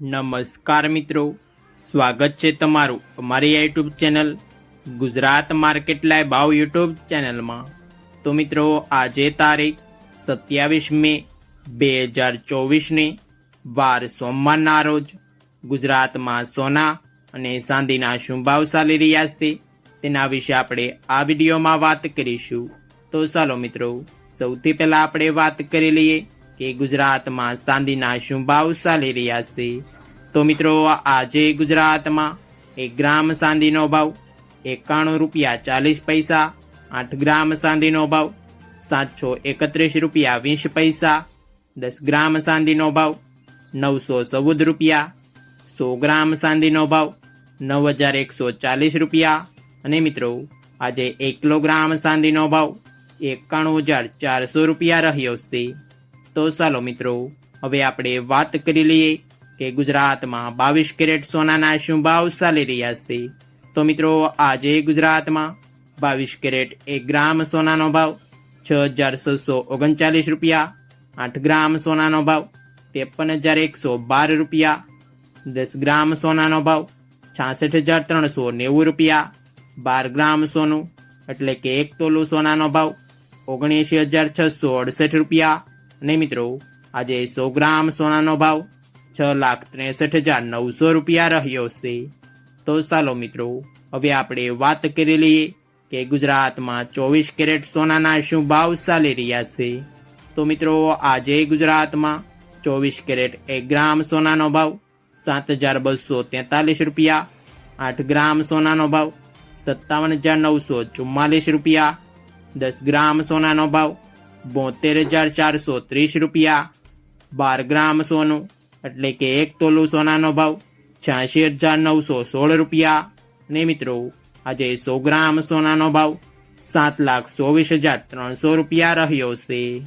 નમસ્કાર મિત્રો. સ્વાગત છે તમારું અમારી YouTube channel Gujarat market live ભાવ યુટ્યુબ ચેનલમાં. તો મિત્રો, આજે તારીખ સત્યાવીસ મે બે હજાર ચોવીસને વાર સોમવારના રોજ ગુજરાતમાં સોના અને ચાંદીના શું ભાવ ચાલી રહ્યા છે તેના વિશે આપણે આ વિડીયોમાં વાત કરીશું. તો ચાલો મિત્રો, સૌથી પહેલાં આપણે વાત કરી લઈએ કે ગુજરાતમાં ચાંદીના શું ચાલી રહ્યા છે. તો મિત્રો, આજે ગુજરાતમાં એક ગ્રામ ચાંદીનો ભાવ એકાણું રૂપિયા ચાલીસ પૈસા, આઠ ગ્રામ ચાંદીનો ભાવ સાતસો એકત્રીસ રૂપિયા વીસ પૈસા, દસ ગ્રામ ચાંદીનો ભાવ નવસો ચૌદ રૂપિયા, સો ગ્રામ ચાંદીનો ભાવ નવ હજાર એકસો ચાલીસ રૂપિયા. અને મિત્રો, આજે એક કિલોગ્રામ ચાંદીનો ભાવ એકાણું હજાર ચારસો રૂપિયા રહ્યો છે. તો ચાલો મિત્રો, હવે આપણે વાત કરી લઈએ કે ગુજરાતમાં બાવીસ કેરેટ સોનાના શું ભાવ ચાલી રહ્યા છે. તો મિત્રો, આજે ગુજરાતમાં બાવીસ કેરેટ એક ગ્રામ સોનાનો ભાવ છ હજાર છસો ઓગણચાલીસ રૂપિયા, આઠ ગ્રામ સોનાનો ભાવ ત્રેપન હજાર એકસો બાર રૂપિયા, દસ ગ્રામ સોનાનો ભાવ છાસઠ હજાર ત્રણસો નેવું રૂપિયા, બાર ગ્રામ સોનું એટલે કે એક તોલું સોનાનો ભાવ ઓગણએંશી હજાર છસો અડસઠ રૂપિયા અને મિત્રો, આજે સો ગ્રામ સોનાનો ભાવ છ લાખ ત્રેસઠ હજાર નવસો રૂપિયા રહ્યો છે. તો ચાલો મિત્રો, હવે આપણે વાત કરી લઈએ કે ગુજરાતમાં ચોવીસ કેરેટ સોનાના શું ભાવ ચાલી રહ્યા છે. તો મિત્રો, આજે ગુજરાતમાં ચોવીસ કેરેટ એક ગ્રામ સોનાનો ભાવ સાત હજાર બસો તેતાલીસ રૂપિયા, આઠ ગ્રામ સોનાનો ભાવ સત્તાવન હજાર નવસો ચુમ્માલીસ રૂપિયા, દસ ગ્રામ સોનાનો ભાવ બોતેર હજાર ચારસો ત્રીસ રૂપિયા. બાર ગ્રામ સોનું, એટલે કે એક તોલું સોનાનો ભાવ છ્યાસી હજાર નવસો સોળ રૂપિયા. અને મિત્રો, આજે સો ગ્રામ સોનાનો ભાવ સાત લાખ ચોવીસ હજાર ત્રણસો રૂપિયા રહ્યો છે.